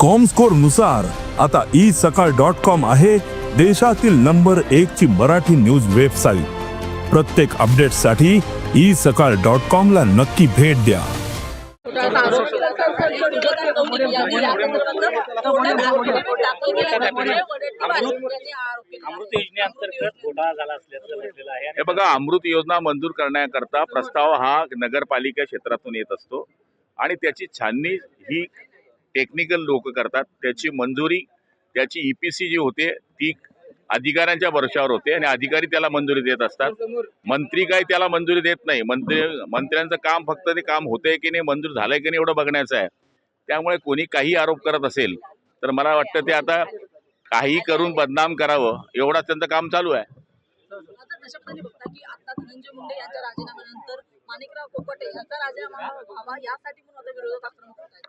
कॉमस्कोरनुसार आता ई सकाळ dot com आहे देशातील नंबर एक ची मराठी न्यूज वेबसाईट प्रत्येक अपडेटसाठी ई सकाळ डॉट कॉम ला नक्की भेट द्या. अमृत योजनेअंतर्गत घोटाळा झाला असल्याचं म्हटलेलं आहे. हे बघा अमृत योजना मंजूर करण्याकरता प्रस्ताव हा नगरपालिका क्षेत्रातून येत असतो आणि त्याची छाननी ही टेक्निकल लोक करतात त्याची मंजुरी त्याची ईपीसी जी होते ती अधिकाऱ्यांच्या वर्षावर होते आणि अधिकारी त्याला मंजुरी देत असतात. मंत्री काय त्याला मंजुरी देत नाही. मंत्री मंत्र्यांचं काम फक्त ते काम होतंय की नाही मंजूर झालंय की नाही एवढं बघण्याचं आहे. त्यामुळे कोणी काही आरोप करत असेल तर मला वाटतं ते आता काही करून बदनाम करावं एवढा त्यांचं काम चालू आहे. राजीनाम्यानंतर माणिकराव पोपटे यांचा राजीनामा व्हावा यासाठी म्हणून आता विरोधक आक्रमक होत आहेत.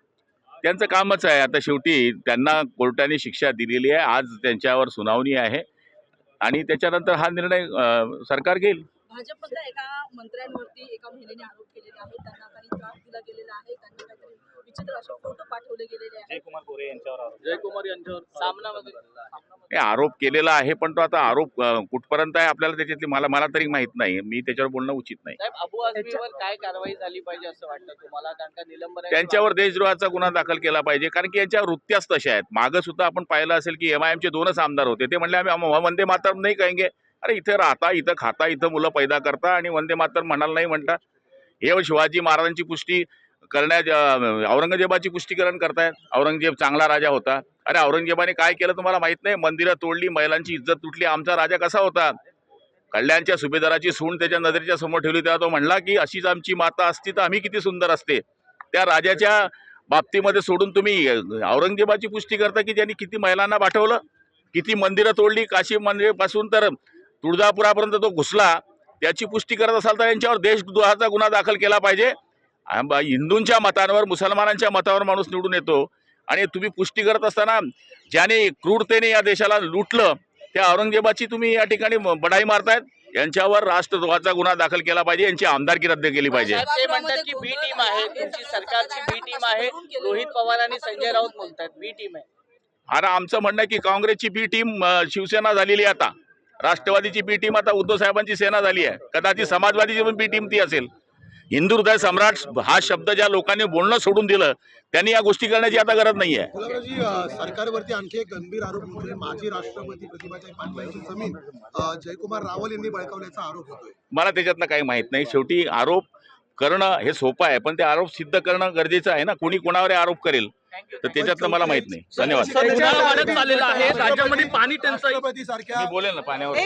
त्यांचं कामच आहे. आता शेवटी त्यांना कोर्टाने शिक्षा दिलेली आहे. आज त्यांच्यावर सुनावणी आहे. आणि त्याच्यानंतर हा निर्णय सरकार घेईल. भाजपमधल्या एका मंत्र्यांवरती एका महिलेने आरोप केलेले आहेत. त्यांना काही त्रास दिला गेलेला आहे. त्यांना काहीतरी विचित्र असे फोटो पाठवले गेलेले आहेत. जयकुमार गोरे यांच्यावर आरोप. जयकुमार यांच्यावर हे आरोप केलेला आहे पण तो आता आरोप अं, कुठपर्यंत आहे आपल्याला त्याच्यातली मला मला तरी माहीत नाही. मी त्याच्यावर बोलणं उचित नाही. साहेब अबू आझमीवर काय कारवाई झाली पाहिजे असं वाटतं तुम्हाला? कारण का निलंबन त्यांच्यावर देशद्रोहाचा गुन्हा दाखल केला पाहिजे. कारण की यांच्या वृत्त्याच तशा आहेत. मागं सुद्धा आपण पाहिलं असेल की एम आय एमचे दोनच आमदार होते. ते म्हणले आम्ही आम- वंदे मातरम नाही कहेंगे. अरे इथे राहता इथं खाता इथं मुलं पैदा करता आणि वंदे मातर म्हणाल नाही म्हणता. हे शिवाजी महाराजांची पुष्टी करण्या औरंगजेबाची पुष्टीकरण करतायत. औरंगजेब चांगला राजा होता. अरे औरंगजेबाने काय केलं तुम्हाला माहीत नाही? मंदिरं तोडली महिलांची इज्जत तुटली. आमचा राजा कसा होता? कल्याणच्या सुभेदाराची सून त्याच्या नजरेच्या समोर ठेवली. तेव्हा तो म्हणला की अशीच आमची माता असती तर आम्ही किती सुंदर असते. त्या राजाच्या बाबतीमध्ये सोडून तुम्ही औरंगजेबाची पुष्टी करता की ज्यांनी किती महिलांना पाठवलं? किती मंदिरं तोडली? काशी मंदिरापासून तर तुळजापुरापर्यंत तो घुसला त्याची पुष्टी करत असाल तर यांच्यावर देशद्रोहाचा गुन्हा दाखल केला पाहिजे. हिंदूंच्या मतांवर मुसलमानांच्या मतावर माणूस निवडून येतो. आणि तुम्ही पुष्टी करत असताना ज्याने क्रूरतेने या देशाला लुटलं त्या औरंगजेबाची तुम्ही या ठिकाणी बढाई मारतायत. यांच्यावर राष्ट्रद्रोहाचा गुन्हा दाखल केला पाहिजे यांची आमदारकी रद्द केली पाहिजे. ते म्हणतात की बी टीम आहे तुमची सरकारची बी टीम आहे. रोहित पवार आणि संजय राऊत बोलतात बी टीम आहे. अरे आमचं म्हणणं आहे की काँग्रेसची बी टीम शिवसेना झालेली आता. राष्ट्रवादीची बी टीम आता उद्धव साहेबांची सेना झाली आहे. कदाचित समाजवादीची पण बी टीम ती असेल. हिंदू हृदय सम्राट हा शब्द ज्या लोकांनी बोलणं सोडून दिलं त्यांनी या गोष्टी करण्याची आता गरज नाही आहे सरकारवरती आणखी एक गंभीर आरोप म्हणजे माजी राष्ट्रपती प्रतिभाताई पाटील यांची जमीन अ, जयकुमार रावल यांनी बळकावल्याचा आरोप होतोय. मला त्याच्यातनं काही माहीत नाही. शेवटी आरोप करणं हे सोपं आहे पण ते आरोप सिद्ध करणं गरजेचं आहे ना? कोणी कोणावर आरोप करेल? तर त्याच्यातनं मला माहीत नाही धन्यवाद वाढत चाललेला आहे राज्यामध्ये पाणी टंचाई बोलेल ना पाण्यावर